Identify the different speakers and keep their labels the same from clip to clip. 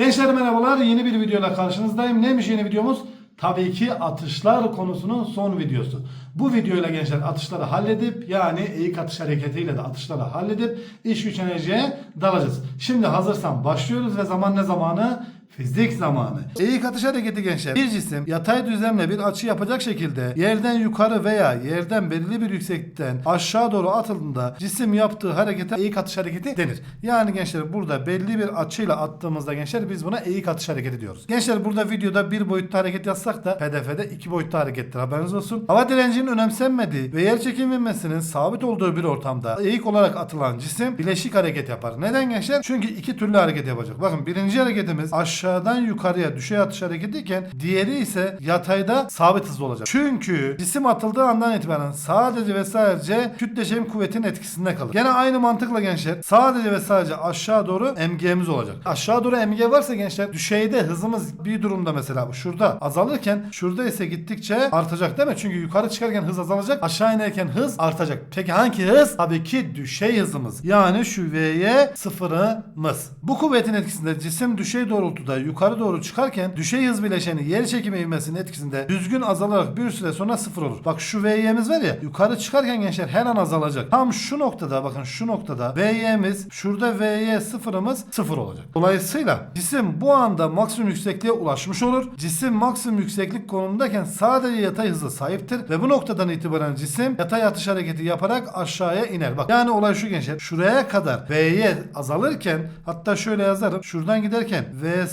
Speaker 1: Gençler merhabalar. Yeni bir videoyla karşınızdayım. Neymiş yeni videomuz? Tabii ki atışlar konusunun son videosu. Bu videoyla gençler atışları halledip yani eğik atış hareketiyle de atışları halledip iş güç enerjiye dalacağız. Şimdi hazırsan başlıyoruz ve zaman ne zamanı? Fizik zamanı. Eğik atış hareketi gençler. Bir cisim yatay düzlemle bir açı yapacak şekilde yerden yukarı veya yerden belirli bir yükseklikten aşağı doğru atıldığında cisim yaptığı harekete eğik atış hareketi denir. Yani gençler burada belli bir açıyla attığımızda gençler biz buna eğik atış hareketi diyoruz. Gençler burada videoda bir boyutlu hareket yazsak da PDF'de iki boyutlu harekettir haberiniz olsun. Hava direncinin önemsenmediği ve yer çekim ivmesinin sabit olduğu bir ortamda eğik olarak atılan cisim bileşik hareket yapar. Neden gençler? Çünkü iki türlü hareket yapacak. Bakın birinci hareketimiz aşağıdan yukarıya düşey atış hareketiyken diğeri ise yatayda sabit hızlı olacak. Çünkü cisim atıldığı andan itibaren sadece ve sadece kütleşim kuvvetin etkisinde kalır. Gene aynı mantıkla gençler sadece ve sadece aşağı doğru MG'miz olacak. Aşağı doğru MG varsa gençler düşeyde hızımız bir durumda mesela şurada azalırken şurada ise gittikçe artacak değil mi? Çünkü yukarı çıkarken hız azalacak aşağı inerken hız artacak. Peki hangi hız? Tabii ki düşey hızımız. Yani şu V'ye sıfırımız. Bu kuvvetin etkisinde cisim düşey doğrultuda yukarı doğru çıkarken düşey hız bileşeni yer çekimi ivmesinin etkisinde düzgün azalarak bir süre sonra sıfır olur. Bak şu V'yemiz var ya yukarı çıkarken gençler her an azalacak. Tam şu noktada bakın şu noktada V'yemiz şurada V'ye sıfırımız sıfır olacak. Dolayısıyla cisim bu anda maksimum yüksekliğe ulaşmış olur. Cisim maksimum yükseklik konumundayken sadece yatay hıza sahiptir ve bu noktadan itibaren cisim yatay atış hareketi yaparak aşağıya iner. Bak yani olay şu gençler. Şuraya kadar V'ye azalırken hatta şöyle yazarım. Şuradan giderken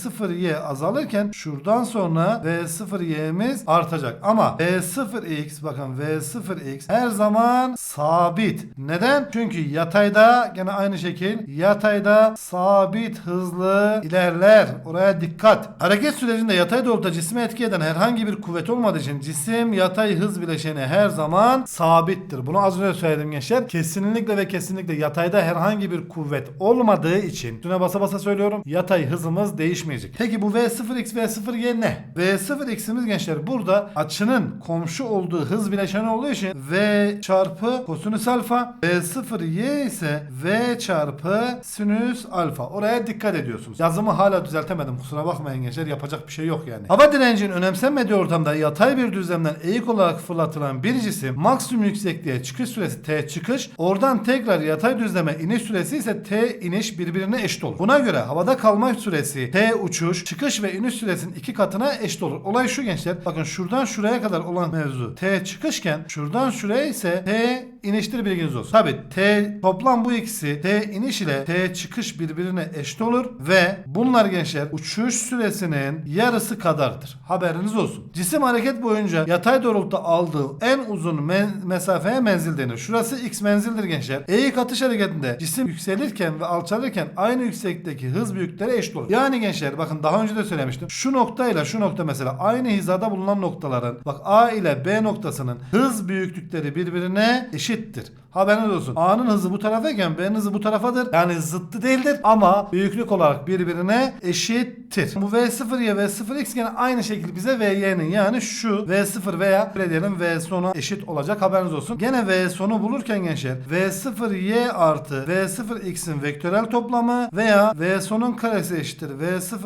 Speaker 1: V0Y azalırken şuradan sonra V0Y'miz artacak. Ama V0X bakın V0X her zaman sabit. Neden? Çünkü yatayda gene aynı şekil yatayda sabit hızlı ilerler. Oraya dikkat. Hareket sürecinde yatay doğrultuda cisme etki eden herhangi bir kuvvet olmadığı için cisim yatay hız bileşeni her zaman sabittir. Bunu az önce söyledim gençler. Kesinlikle ve kesinlikle yatayda herhangi bir kuvvet olmadığı için üstüne basa basa söylüyorum. Yatay hızımız değişmeyecek. Peki bu V0x V0y ne? V0x'imiz gençler burada açının komşu olduğu hız bileşeni olduğu için V çarpı kosinüs alfa V0y ise V çarpı sinüs alfa. Oraya dikkat ediyorsunuz. Yazımı hala düzeltemedim. Kusura bakmayın gençler. Yapacak bir şey yok yani. Hava direncinin önemsenmediği ortamda yatay bir düzlemden eğik olarak fırlatılan bir cisim maksimum yüksekliğe çıkış süresi T çıkış. Oradan tekrar yatay düzleme iniş süresi ise T iniş birbirine eşit olur. Buna göre havada kalma süresi T uçuş, çıkış ve iniş süresinin iki katına eşit olur. Olay şu gençler. Bakın şuradan şuraya kadar olan mevzu T çıkışken şuradan şuraya ise T iniştir bilginiz olsun. Tabi T toplam bu ikisi T iniş ile T çıkış birbirine eşit olur ve bunlar gençler uçuş süresinin yarısı kadardır. Haberiniz olsun. Cisim hareket boyunca yatay doğrultuda aldığı en uzun men- mesafeye menzil denir. Şurası x menzildir gençler. Eğik atış hareketinde cisim yükselirken ve alçalırken aynı yükseklikteki hız büyüklükleri eşit olur. Yani gençler bakın daha önce de söylemiştim. Şu noktayla şu nokta mesela aynı hizada bulunan noktaların bak A ile B noktasının hız büyüklükleri birbirine eşittir. Haberiniz olsun. A'nın hızı bu tarafayken B'nin hızı bu tarafadır. Yani zıttı değildir ama büyüklük olarak birbirine eşittir. Bu V0Y V0X gene aynı şekilde bize VY'nin yani şu V0 veya öyle diyelim V sonu eşit olacak haberiniz olsun. Gene V sonu bulurken gençler V0Y artı V0X'in vektörel toplamı veya V sonun karesi eşittir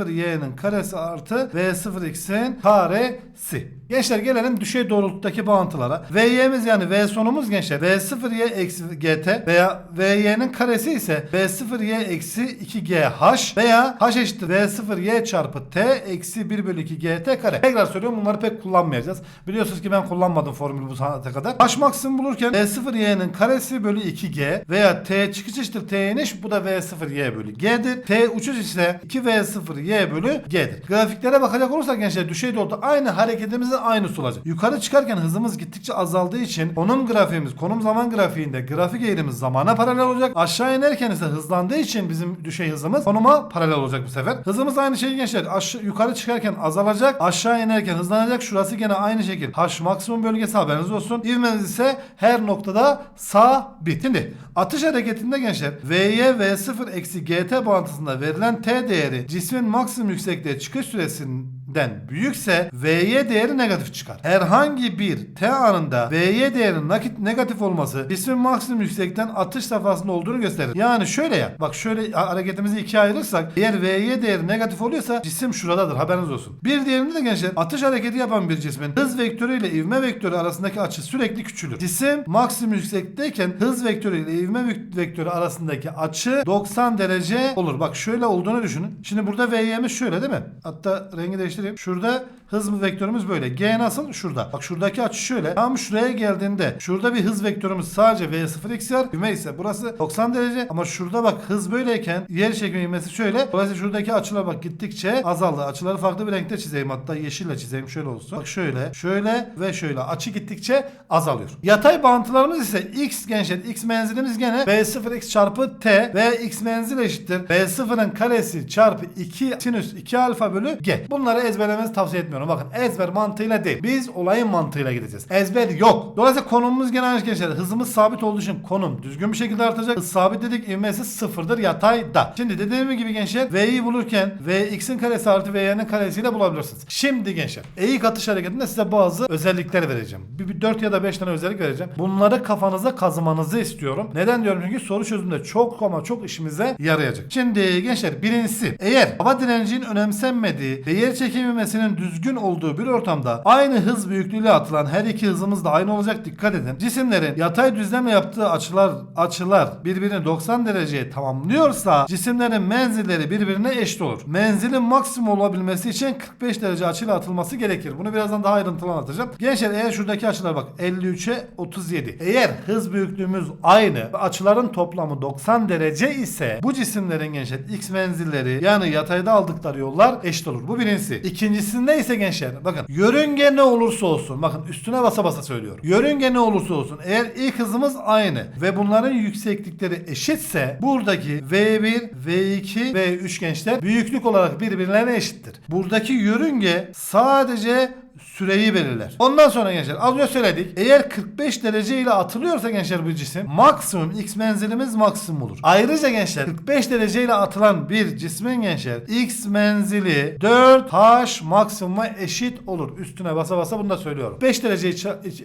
Speaker 1: V0Y'nin karesi artı V0X'in karesi. Gençler gelelim düşey doğrultudaki bağıntılara. VY'miz yani V sonumuz gençler V0Y eksi GT veya VY'nin karesi ise V0Y eksi 2GH veya H eşittir V0Y çarpı T eksi 1 bölü 2 GT kare. Tekrar söylüyorum bunları pek kullanmayacağız. Biliyorsunuz ki ben kullanmadım formülü bu saate kadar. H maksimum bulurken V0Y'nin karesi bölü 2G veya T çıkış eşittir T iniş bu da V0Y bölü G'dir. T uçuş ise 2V0Y bölü G'dir. Grafiklere bakacak olursak gençler düşey doğrultuda aynı hareketimizin aynısı olacak. Yukarı çıkarken hızımız gittikçe azaldığı için konum grafiğimiz konum zaman grafiğinde grafik eğrimiz zamana paralel olacak. Aşağı inerken ise hızlandığı için bizim düşey hızımız konuma paralel olacak bu sefer. Hızımız aynı şey gençler. Aşağı, yukarı çıkarken azalacak. Aşağı inerken hızlanacak. Şurası gene aynı şekil. H maksimum bölgesi haberiniz olsun. İvmeniz ise her noktada sabit. Şimdi atış hareketinde gençler V'ye V0 eksi GT bağıntısında verilen T değeri cismin maksimum yüksekliğe çıkış süresinin den büyükse Vy değeri negatif çıkar. Herhangi bir T anında Vy değerinin nakit negatif olması cismin maksimum yüksekten atış safhasında olduğunu gösterir. Yani şöyle ya bak şöyle ha- hareketimizi ikiye ayırırsak eğer Vy değeri negatif oluyorsa cisim şuradadır haberiniz olsun. Bir diğerinde de gençler atış hareketi yapan bir cismin hız vektörü ile ivme vektörü arasındaki açı sürekli küçülür. Cisim maksimum yüksekteyken hız vektörü ile ivme vek- vektörü arasındaki açı 90 derece olur. Bak şöyle olduğunu düşünün. Şimdi burada Vy'miz şöyle değil mi? Hatta rengi değiştireyim. Şurada hız vektörümüz böyle. G nasıl? Şurada. Bak şuradaki açı şöyle. Tam şuraya geldiğinde şurada bir hız vektörümüz sadece V0x var. Ivme ise burası 90 derece ama şurada bak hız böyleyken yer çekimi ivmesi şöyle. Dolayısıyla şuradaki açılar bak gittikçe azaldı. Açıları farklı bir renkte çizeyim. Hatta yeşille çizeyim. Şöyle olsun. Bak şöyle, şöyle ve şöyle. Açı gittikçe azalıyor. Yatay bağıntılarımız ise x gençler. X menzilimiz gene V0x çarpı t ve x menzil eşittir. V0'ın karesi çarpı 2 sinüs 2 alfa bölü g. Bunları ezberlemenizi tavsiye etmiyorum. Bakın ezber mantığıyla değil. Biz olayın mantığıyla gideceğiz. Ezber yok. Dolayısıyla konumumuz gene aynı gençler. Hızımız sabit olduğu için konum düzgün bir şekilde artacak. Hız sabit dedik ivmesi sıfırdır yatayda. Şimdi dediğim gibi gençler V'yi bulurken Vx'in karesi artı Vy'nin karesiyle bulabilirsiniz. Şimdi gençler eğik atış hareketinde size bazı özellikler vereceğim. Bir, bir 4 ya da 5 tane özellik vereceğim. Bunları kafanıza kazımanızı istiyorum. Neden diyorum çünkü soru çözümünde çok ama çok işimize yarayacak. Şimdi gençler birincisi eğer hava direncinin önemsenmediği ve yer çekim ivmesinin düzgün olduğu bir ortamda aynı hız büyüklüğüyle atılan her iki hızımız da aynı olacak dikkat edin. Cisimlerin yatay düzleme yaptığı açılar açılar birbirini 90 dereceye tamamlıyorsa cisimlerin menzilleri birbirine eşit olur. Menzilin maksimum olabilmesi için 45 derece açıyla atılması gerekir. Bunu birazdan daha ayrıntılı anlatacağım. Gençler eğer şuradaki açılar bak 53'e 37. Eğer hız büyüklüğümüz aynı ve açıların toplamı 90 derece ise bu cisimlerin gençler x menzilleri yani yatayda aldıkları yollar eşit olur. Bu birincisi. İkincisinde ise gençler bakın yörünge ne olursa olsun bakın üstüne basa basa söylüyorum. Yörünge ne olursa olsun eğer ilk hızımız aynı ve bunların yükseklikleri eşitse buradaki V1, V2 ve 3 gençler büyüklük olarak birbirlerine eşittir. Buradaki yörünge sadece süreyi belirler. Ondan sonra gençler az önce söyledik. Eğer 45 derece ile atılıyorsa gençler bu cisim maksimum x menzilimiz maksimum olur. Ayrıca gençler 45 derece ile atılan bir cismin gençler x menzili 4h maksimuma eşit olur. Üstüne basa basa bunu da söylüyorum. 5 derece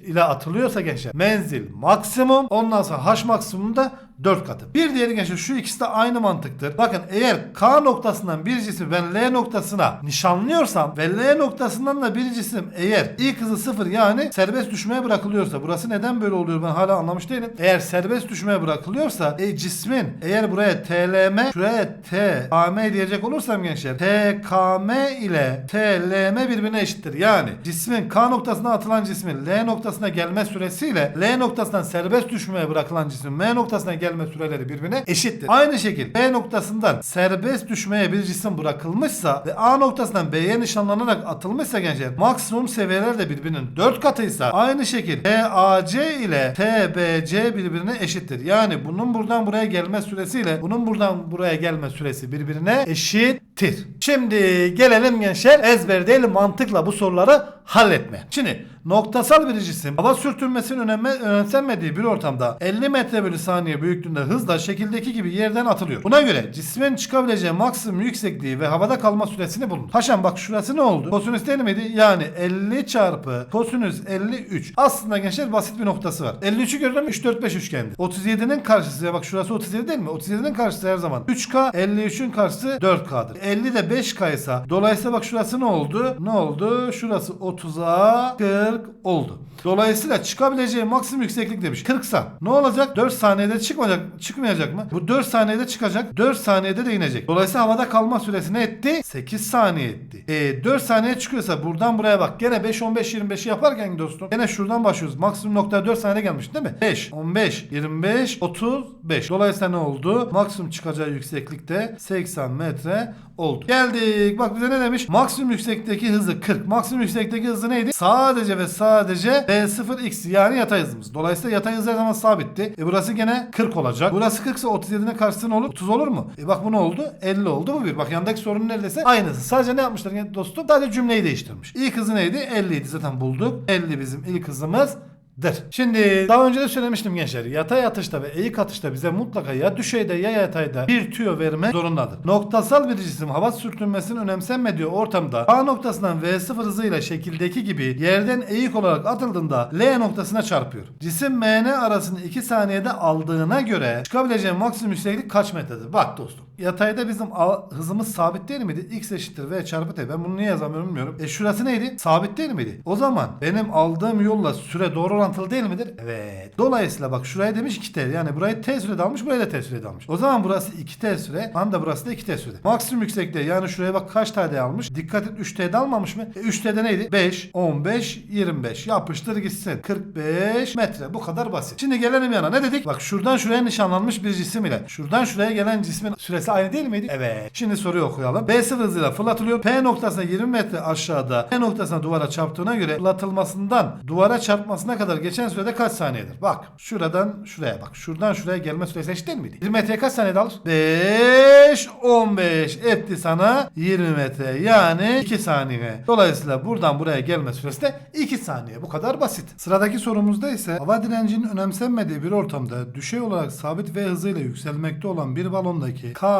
Speaker 1: ile atılıyorsa gençler menzil maksimum ondan sonra h maksimum da 4 katı. Bir diğeri gençler şu ikisi de aynı mantıktır. Bakın eğer K noktasından bir cisim ben L noktasına nişanlıyorsam ve L noktasından da bir cisim eğer ilk hızı sıfır yani serbest düşmeye bırakılıyorsa burası neden böyle oluyor ben hala anlamış değilim. Eğer serbest düşmeye bırakılıyorsa e, cismin eğer buraya TLM şuraya TKM diyecek olursam gençler TKM ile TLM birbirine eşittir. Yani cismin K noktasına atılan cismin L noktasına gelme süresiyle L noktasından serbest düşmeye bırakılan cismin M noktasına gelme süreleri birbirine eşittir. Aynı şekilde B noktasından serbest düşmeye bir cisim bırakılmışsa ve A noktasından B'ye nişanlanarak atılmışsa gençler maksimum seviyeler de birbirinin 4 katıysa aynı şekilde TAC ile TBC birbirine eşittir. Yani bunun buradan buraya gelme süresiyle bunun buradan buraya gelme süresi birbirine eşittir. Şimdi gelelim gençler ezber değil mantıkla bu soruları halletmeye. Şimdi noktasal bir cisim hava sürtünmesinin öneme, önemsenmediği bir ortamda 50 metre bölü saniye büyüklüğünde hızla şekildeki gibi yerden atılıyor. Buna göre cismin çıkabileceği maksimum yüksekliği ve havada kalma süresini bulun. Haşan bak şurası ne oldu? Kosinüs değil miydi? Yani 50 çarpı kosinüs 53. Aslında gençler basit bir noktası var. 53'ü görüyorum 3 4 5 üçgendir. 37'nin karşısı bak şurası 37 değil mi? 37'nin karşısı her zaman 3K 53'ün karşısı 4K'dır. 50 de 5K ise dolayısıyla bak şurası ne oldu? Ne oldu? Şurası 30'a 40 oldu. Dolayısıyla çıkabileceği maksimum yükseklik demiş. 40 sa. Ne olacak? 4 saniyede çıkmayacak, çıkmayacak mı? Bu 4 saniyede çıkacak. 4 saniyede de inecek. Dolayısıyla havada kalma süresi ne etti? 8 saniye etti. E, 4 saniye çıkıyorsa buradan buraya bak. Gene 5 15 25'i yaparken dostum. Gene şuradan başlıyoruz. Maksimum nokta 4 saniye gelmiş değil mi? 5 15 25 35. Dolayısıyla ne oldu? Maksimum çıkacağı yükseklikte 80 metre oldu. Geldik. Bak bize ne demiş? Maksimum yükseklikteki hızı 40. Maksimum hızı neydi? Sadece ve sadece V0x yani yatay hızımız. Dolayısıyla yatay hız her zaman sabitti. E burası gene 40 olacak. Burası 40 ise 37'nin karşısı ne olur? 30 olur mu? E bak bu ne oldu? 50 oldu bu bir. Bak yandaki sorun neredeyse aynısı. Sadece ne yapmışlar dostum? Sadece cümleyi değiştirmiş. İlk hızı neydi? 50 idi zaten bulduk. 50 bizim ilk hızımız Şimdi daha önce de söylemiştim gençler. Yatay atışta ve eğik atışta bize mutlaka ya düşeyde ya yatayda bir tüyo verme zorundadır. Noktasal bir cisim hava sürtünmesinin önemsenmediği ortamda A noktasından V0 hızıyla şekildeki gibi yerden eğik olarak atıldığında L noktasına çarpıyor. Cisim MN arasını 2 saniyede aldığına göre çıkabileceği maksimum yükseklik kaç metredir? Bak dostum. Yatayda bizim a- hızımız sabit değil miydi? X eşittir V çarpı T. Ben bunu niye yazamıyorum bilmiyorum. E şurası neydi? Sabit değil miydi? O zaman benim aldığım yolla süre doğru orantılı değil midir? Evet. Dolayısıyla bak şuraya demiş 2T. Yani burayı T sürede almış, buraya da T sürede almış. O zaman burası 2T süre, tam da burası da 2T süre. Maksimum yüksekliği yani şuraya bak kaç T'de almış? Dikkat et 3T'de almamış mı? E 3T'de neydi? 5, 15, 25. Yapıştır gitsin. 45 metre. Bu kadar basit. Şimdi gelelim yana. Ne dedik? Bak şuradan şuraya nişanlanmış bir cisim ile şuradan şuraya gelen cismin süresi aynı değil miydi? Evet. Şimdi soruyu okuyalım. B0 hızıyla fırlatılıyor. P noktasına 20 metre aşağıda P noktasına duvara çarptığına göre fırlatılmasından duvara çarpmasına kadar geçen sürede kaç saniyedir? Bak şuradan şuraya bak. Şuradan şuraya gelme süresi eşit değil miydi? 1 metreye kaç saniyede alır? 5 15 etti sana 20 metre yani 2 saniye. Dolayısıyla buradan buraya gelme süresi de 2 saniye. Bu kadar basit. Sıradaki sorumuzda ise hava direncinin önemsenmediği bir ortamda düşey olarak sabit V hızıyla yükselmekte olan bir balondaki K,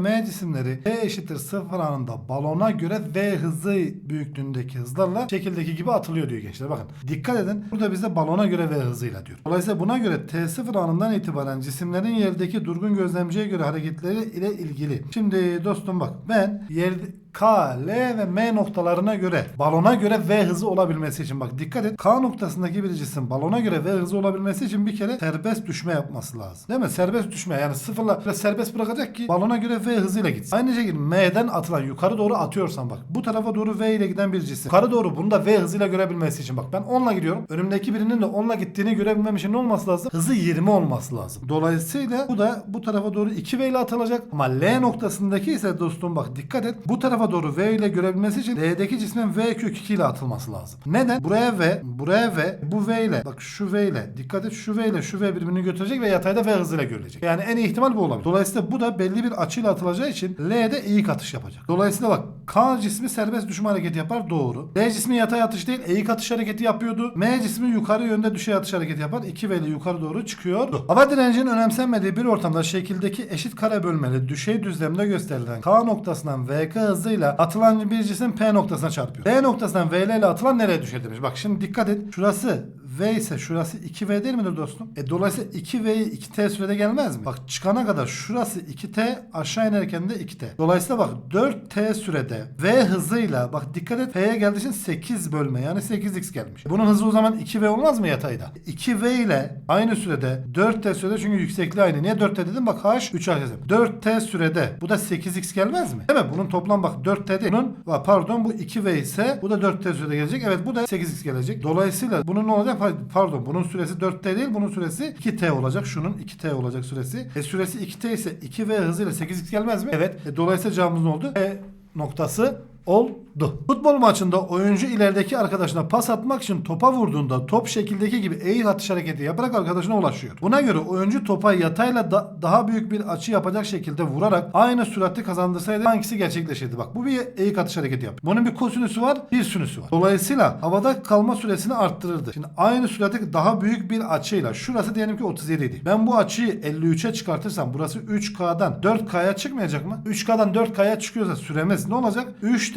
Speaker 1: M cisimleri T eşittir 0 anında balona göre V hızı büyüklüğündeki hızlarla şekildeki gibi atılıyor diyor gençler. Bakın dikkat edin. Burada bize balona göre V hızıyla diyor. Dolayısıyla buna göre T0 anından itibaren cisimlerin yerdeki durgun gözlemciye göre hareketleri ile ilgili. Şimdi dostum bak ben yerde K, L ve M noktalarına göre balona göre V hızı olabilmesi için bak dikkat et K noktasındaki bir cisim balona göre V hızı olabilmesi için bir kere serbest düşme yapması lazım. Değil mi? Serbest düşme yani sıfırla serbest bırakacak ki balona göre V hızıyla gitsin. Aynı şekilde M'den atılan yukarı doğru atıyorsan bak bu tarafa doğru V ile giden bir cisim. Yukarı doğru bunu da V hızıyla görebilmesi için bak ben 10'la gidiyorum. Önümdeki birinin de 10'la gittiğini görebilmem için ne olması lazım? Hızı 20 olması lazım. Dolayısıyla bu da bu tarafa doğru 2 V ile atılacak. Ama L noktasındaki ise dostum bak dikkat et. Bu tarafa doğru V ile görebilmesi için L'deki cismin V kök 2 ile atılması lazım. Neden? Buraya V, buraya V, bu V ile bak şu V ile dikkat et şu V ile şu V birbirini götürecek ve yatayda V hızıyla görülecek. Yani en iyi ihtimal bu olabilir. Dolayısıyla bu da belli bir açıyla atılacağı için L'de eğik atış yapacak. Dolayısıyla bak K cismi serbest düşme hareketi yapar doğru. L cismi yatay atış değil eğik atış hareketi yapıyordu. M cismi yukarı yönde düşey atış hareketi yapar. 2 V ile yukarı doğru çıkıyordu. Hava direncinin önemsenmediği bir ortamda şekildeki eşit kare bölmeli düşey düzlemde gösterilen K noktasından VK hızıyla atılan bir cisim P noktasına çarpıyor. P noktasından VL ile atılan nereye düşer demiş. Bak şimdi dikkat et. Şurası V ise şurası 2V değil midir dostum? E dolayısıyla 2V'yi 2T sürede gelmez mi? Bak çıkana kadar şurası 2T aşağı inerken de 2T. Dolayısıyla bak 4T sürede V hızıyla bak dikkat et P'ye geldiği için 8 bölme yani 8x gelmiş. Bunun hızı o zaman 2V olmaz mı yatayda? 2V ile aynı sürede 4T sürede çünkü yüksekliği aynı. Niye 4T dedim? Bak H 3 H dedim. 4T sürede bu da 8x gelmez mi? Değil mi? Bunun toplam bak 4T değil. Bunun pardon bu 2V ise bu da 4T sürede gelecek. Evet bu da 8x gelecek. Dolayısıyla bunun ne olacak? Pa- Pardon bunun süresi 4T değil bunun süresi 2T olacak. Şunun 2T olacak süresi. E süresi 2T ise 2V hızıyla 8x gelmez mi? Evet. E, dolayısıyla cevabımız ne oldu? E noktası oldu. Futbol maçında oyuncu ilerideki arkadaşına pas atmak için topa vurduğunda top şekildeki gibi eğil atış hareketi yaparak arkadaşına ulaşıyor. Buna göre oyuncu topa yatayla da- daha büyük bir açı yapacak şekilde vurarak aynı süratli kazandırsaydı hangisi gerçekleşirdi? Bak bu bir eğik atış hareketi yap. Bunun bir kosinüsü var, bir sinüsü var. Dolayısıyla havada kalma süresini arttırırdı. Şimdi aynı sürati daha büyük bir açıyla şurası diyelim ki 37 idi. Ben bu açıyı 53'e çıkartırsam burası 3K'dan 4K'ya çıkmayacak mı? 3K'dan 4K'ya çıkıyorsa süremiz ne olacak?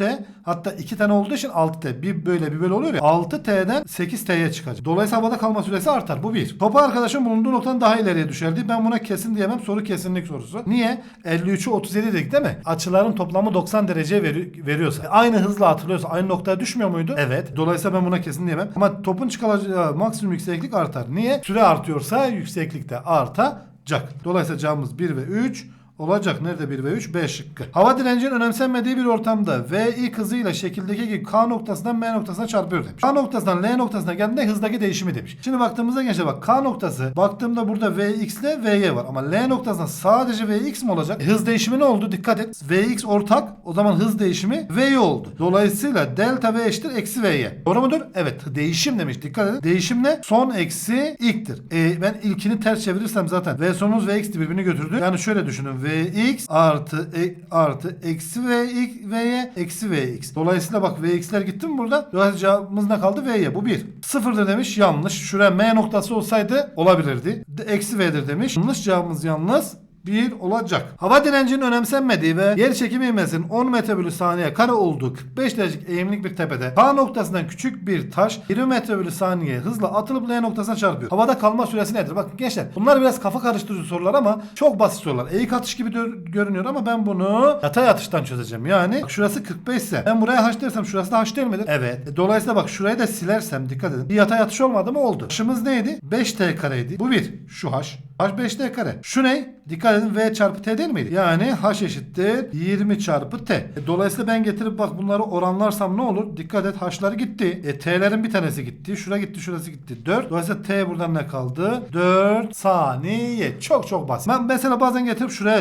Speaker 1: 3T hatta 2 tane olduğu için 6T. Bir böyle bir böyle oluyor ya. 6T'den 8T'ye çıkacak. Dolayısıyla havada kalma süresi artar. Bu bir. Topa arkadaşım bulunduğu noktadan daha ileriye düşerdi. Ben buna kesin diyemem. Soru kesinlik sorusu. Niye? 53'ü 37 dedik değil mi? Açıların toplamı 90 derece veri- veriyorsa. e, Aynı hızla atılıyorsa aynı noktaya düşmüyor muydu? Evet. Dolayısıyla ben buna kesin diyemem. Ama topun çıkaracağı maksimum yükseklik artar. Niye? Süre artıyorsa yükseklik de artacak. Dolayısıyla cevabımız 1 ve 3 olacak. Nerede 1 ve 3? B şıkkı. Hava direncinin önemsenmediği bir ortamda V ilk hızıyla şekildeki gibi K noktasından M noktasına çarpıyor demiş. K noktasından L noktasına geldiğinde hızdaki değişimi demiş. Şimdi baktığımızda gençler bak K noktası baktığımda burada Vx ile Vy var ama L noktasında sadece Vx mi olacak? E, hız değişimi ne oldu? Dikkat et. Vx ortak o zaman hız değişimi Vy oldu. Dolayısıyla delta V eşittir eksi Vy. Doğru mudur? Evet. Değişim demiş. Dikkat edin. Değişim ne? Son eksi ilktir. E, ben ilkini ters çevirirsem zaten V sonumuz Vx birbirini götürdü. Yani şöyle düşünün. Vx artı e, artı eksi Vx Vy eksi Vx. Dolayısıyla bak Vx'ler gitti mi burada? Dolayısıyla cevabımız ne kaldı? Vy. Bu 1. Sıfırdır demiş. Yanlış. Şuraya M noktası olsaydı olabilirdi. Eksi V'dir demiş. Yanlış cevabımız yalnız 1 olacak. Hava direncinin önemsenmediği ve yer çekimi ivmesinin 10 metre bölü saniye kare olduğu 45 derecelik eğimlik bir tepede K noktasından küçük bir taş 20 metre bölü saniye hızla atılıp L noktasına çarpıyor. Havada kalma süresi nedir? Bakın gençler bunlar biraz kafa karıştırıcı sorular ama çok basit sorular. Eğik atış gibi görünüyor ama ben bunu yatay atıştan çözeceğim. Yani bak şurası 45 ise ben buraya h dersem şurası da h değil midir? Evet. E, Dolayısıyla bak şurayı da silersem dikkat edin. Bir yatay atış olmadı mı? Oldu. H'ımız neydi? 5t kareydi. Bu bir. Şu h. h 5t kare. Şu ne? Dikkat edin v çarpı t değil miydi? Yani h eşittir 20 çarpı t. E, dolayısıyla ben getirip bak bunları oranlarsam ne olur? Dikkat et h'ları gitti. E, t'lerin bir tanesi gitti. Şura gitti şurası gitti. 4. Dolayısıyla t buradan ne kaldı? 4 saniye. Çok çok basit. Ben mesela bazen getirip şuraya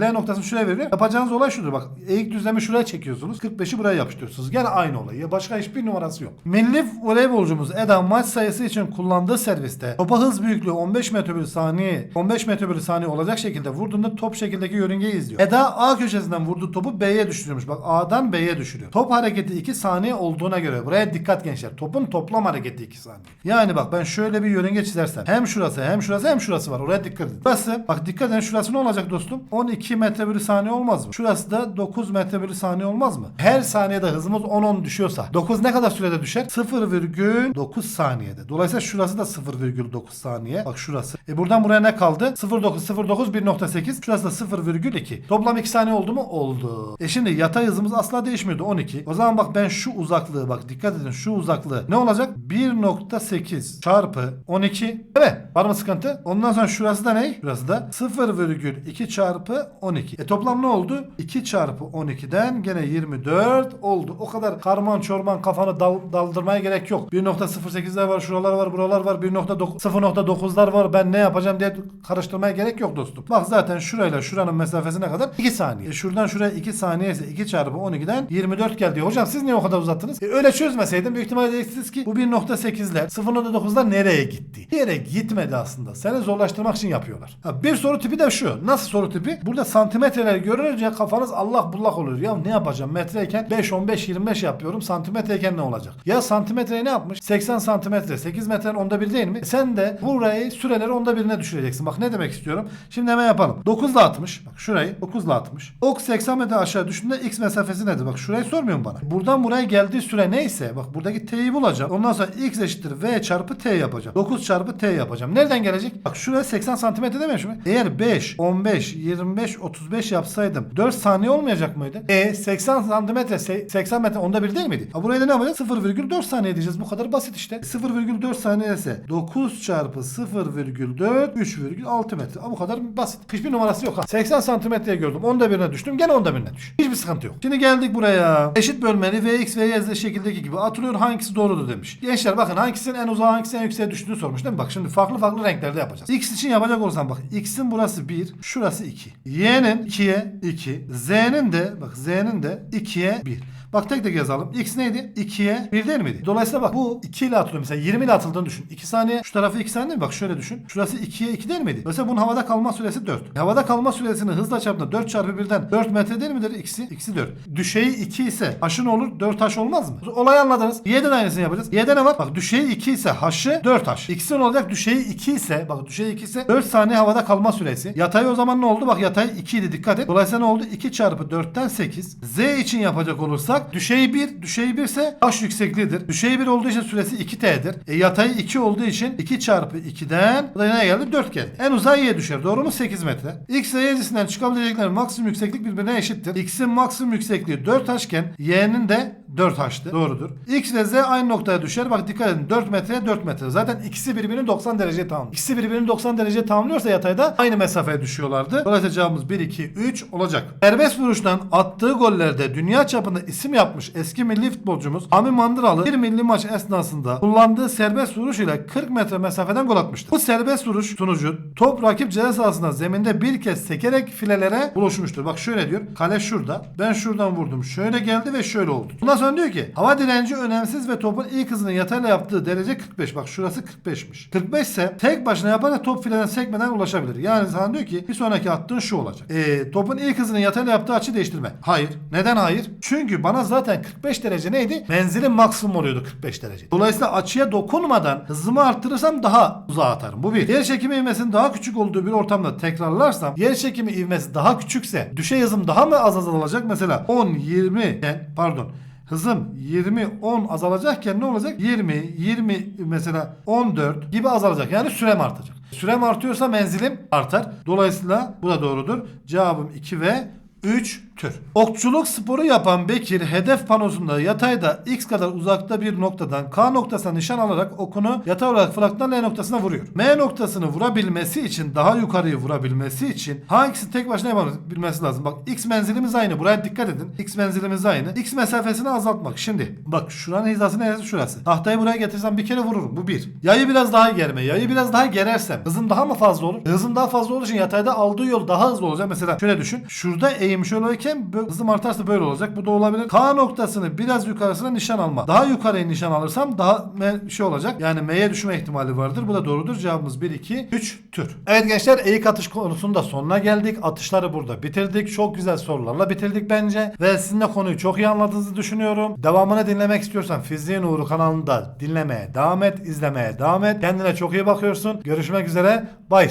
Speaker 1: L noktasını şuraya veriyorum. Yapacağınız olay şudur bak. Eğik düzlemi şuraya çekiyorsunuz. 45'i buraya yapıştırıyorsunuz. Gene aynı olay. Ya başka hiçbir numarası yok. Milli voleybolcumuz Eda maç sayısı için kullandığı serviste topa hız büyüklüğü 15 metre bölü saniye 15 metre bölü saniye olacak şekilde vurduğunda top şekildeki yörüngeyi izliyor. Eda A köşesinden vurduğu topu B'ye düşürüyormuş. Bak A'dan B'ye düşürüyor. Top hareketi 2 saniye olduğuna göre buraya dikkat gençler. Topun toplam hareketi 2 saniye. Yani bak ben şöyle bir yörünge çizersem hem şurası hem şurası hem şurası var. Oraya dikkat edin. Burası bak dikkat edin şurası ne olacak dostum? 12 metre bölü saniye olmaz mı? Şurası da 9 metre bölü saniye olmaz mı? Her saniyede hızımız 10-10 düşüyorsa 9 ne kadar sürede düşer? 0,9 saniyede. Dolayısıyla şurası da 0,9 saniye. Bak şurası. E buradan buraya ne kaldı? 0,9 0,9 1,8. Şurası da 0,2. Toplam 2 saniye oldu mu? Oldu. E şimdi yatay hızımız asla değişmiyordu 12. O zaman bak ben şu uzaklığı bak dikkat edin şu uzaklığı ne olacak? 1,8 çarpı 12. Evet. Var mı sıkıntı? Ondan sonra şurası da ne? Şurası da 0,2 çarpı 12. E toplam ne oldu? 2 çarpı 12'den gene 24 oldu. O kadar karman çorman kafanı dal, daldırmaya gerek yok. 1.08'ler var, şuralar var, buralar var. 1.9 0.9'lar var. Ben ne yapacağım diye karıştırmaya gerek yok dostum. Bak zaten şurayla şuranın mesafesi ne kadar? 2 saniye. E şuradan şuraya 2 saniye ise 2 çarpı 12'den 24 geldi. Hocam siz niye o kadar uzattınız? E öyle çözmeseydim büyük ihtimalle diyeceksiniz ki bu 1.8'ler 0.9'lar nereye gitti? Bir yere gitmedi aslında. Seni zorlaştırmak için yapıyorlar. Ha, bir soru tipi de şu. Nasıl soru tipi? Burada santimetreler görünce kafanız Allah bullak oluyor. Ya ne yapacağım? Metreyken 5, 15, 25 yapıyorum. Santimetreyken ne olacak? Ya santimetreye ne yapmış? 80 santimetre. 8 metrenin onda bir değil mi? Sen de burayı süreleri onda birine düşüreceksin. Bak ne demek istiyorum? Şimdi hemen yapalım. 9 ile 60. Bak şurayı 9 ile 60. Ok 80 metre aşağı düşündüğünde x mesafesi nedir? Bak şurayı sormuyor mu bana? Buradan buraya geldiği süre neyse bak buradaki t'yi bulacağım. Ondan sonra x eşittir v çarpı t yapacağım. 9 çarpı t yapacağım. Nereden gelecek? Bak şuraya 80 santimetre dememiş mi? Eğer 5, 15, 25, 35 yapsaydım 4 saniye olmayacak mıydı? E 80 santimetre se- 80 metre onda bir değil miydi? Ha buraya da ne yapacağız? 0,4 saniye diyeceğiz. Bu kadar basit işte. 0,4 saniye ise 9 çarpı 0,4 3,6 metre. Bu kadar basit. Hiçbir numarası yok ha. 80 santimetreye gördüm. Onda birine düştüm. Gene onda birine düş. Hiçbir sıkıntı yok. Şimdi geldik buraya. Eşit bölmeli Vx ve Y şekildeki gibi atılıyor. Hangisi doğrudur demiş. Gençler bakın hangisinin en uzağa hangisinin en yükseğe düştüğünü sormuş değil mi? Bak şimdi farklı farklı renklerde yapacağız. X için yapacak olsam bak. X'in burası 1. Şurası 2. Y'nin 2'ye 2. Z'nin de bak Z'nin de 2'ye 1. Bak tek tek yazalım. X neydi? 2'ye 1 değil miydi? Dolayısıyla bak bu 2 ile atılıyor mesela 20 ile atıldığını düşün. 2 saniye şu tarafı 2 saniye mi? Bak şöyle düşün. Şurası 2'ye 2 değil miydi? Mesela bunun havada kalma süresi 4. Havada kalma süresini hızla çarptığında 4 çarpı 1'den 4 metre değil midir? X'i? X'i 4. Düşeyi 2 ise haşı ne olur? 4 haş olmaz mı? Olayı anladınız. Y'de de aynısını yapacağız. Y'de ne var? Bak düşeyi 2 ise haşı 4 haş. X'in olacak düşeyi 2 ise bak düşeyi 2 ise 4 saniye havada kalma süresi. Yatay o zaman ne oldu? Bak yatay 2 idi dikkat et. Dolayısıyla ne oldu? 2 çarpı 4'ten 8. Z için yapacak olursak düşey 1 düşey 1 ise h yüksekliğidir. Düşey 1 olduğu için süresi 2t'dir. E yatay 2 olduğu için 2 çarpı 2'den bu da ne geldi? 4 geldi. En uzağa y'ye düşer. Doğru mu? 8 metre. X ve y cinsinden çıkabileceklerin maksimum yükseklik birbirine eşittir. X'in maksimum yüksekliği 4 h'ken y'nin de 4 h'tı. Doğrudur. X ve Z aynı noktaya düşer. Bak dikkat edin. 4 metreye 4 metre. Zaten ikisi birbirini 90 derece tamamlıyor. İkisi birbirini 90 derece tamamlıyorsa yatayda aynı mesafeye düşüyorlardı. Dolayısıyla cevabımız 1, 2, 3 olacak. Serbest vuruştan attığı gollerde dünya çapında isim yapmış eski milli futbolcumuz Ami Mandıralı bir milli maç esnasında kullandığı serbest vuruş ile 40 metre mesafeden gol atmıştır. Bu serbest vuruş sonucu top rakip ceza sahasında zeminde bir kez sekerek filelere buluşmuştur. Bak şöyle diyor. Kale şurada. Ben şuradan vurdum. Şöyle geldi ve şöyle oldu. Bundan sonra diyor ki hava direnci önemsiz ve topun ilk hızının yatayla yaptığı derece 45. Bak şurası 45'miş. 45 ise tek başına yaparak top fileden sekmeden ulaşabilir. Yani sana diyor ki bir sonraki attığın şu olacak. Ee, topun ilk hızının yatayla yaptığı açı değiştirme. Hayır. Neden hayır? Çünkü bana zaten 45 derece neydi? Menzilin maksimum oluyordu 45 derece. Dolayısıyla açıya dokunmadan hızımı arttırırsam daha uzağa atarım. Bu bir. Yer çekimi ivmesinin daha küçük olduğu bir ortamda tekrarlarsam yer çekimi ivmesi daha küçükse düşey hızım daha mı az azalacak? Mesela 10, 20 iken, pardon hızım 20 10 azalacakken ne olacak? 20 20 mesela 14 gibi azalacak. Yani sürem artacak. Sürem artıyorsa menzilim artar. Dolayısıyla bu da doğrudur. Cevabım 2 ve 3 tür. Okçuluk sporu yapan Bekir hedef panosunda yatayda x kadar uzakta bir noktadan K noktasına nişan alarak okunu yatay olarak fırlattan L noktasına vuruyor. M noktasını vurabilmesi için daha yukarıyı vurabilmesi için hangisi tek başına yapabilmesi lazım. Bak x menzilimiz aynı. Buraya dikkat edin. X menzilimiz aynı. X mesafesini azaltmak. Şimdi bak şuranın hizası neresi şurası. Tahtayı buraya getirsem bir kere vururum. Bu bir. Yayı biraz daha germe. Yayı biraz daha gerersem hızım daha mı fazla olur? Hızım daha fazla olduğu için yatayda aldığı yol daha hızlı olacak. Mesela şöyle düşün. Şurada eğim şöyle bö- hızım artarsa böyle olacak. Bu da olabilir. K noktasını biraz yukarısına nişan alma. Daha yukarıya nişan alırsam daha me- şey olacak. Yani M'ye düşme ihtimali vardır. Bu da doğrudur. Cevabımız 1, 2, 3 tür. Evet gençler eğik atış konusunda sonuna geldik. Atışları burada bitirdik. Çok güzel sorularla bitirdik bence. Ve sizin de konuyu çok iyi anladığınızı düşünüyorum. Devamını dinlemek istiyorsan Fiziğin Uğru kanalında dinlemeye devam et, izlemeye devam et. Kendine çok iyi bakıyorsun. Görüşmek üzere. Bye.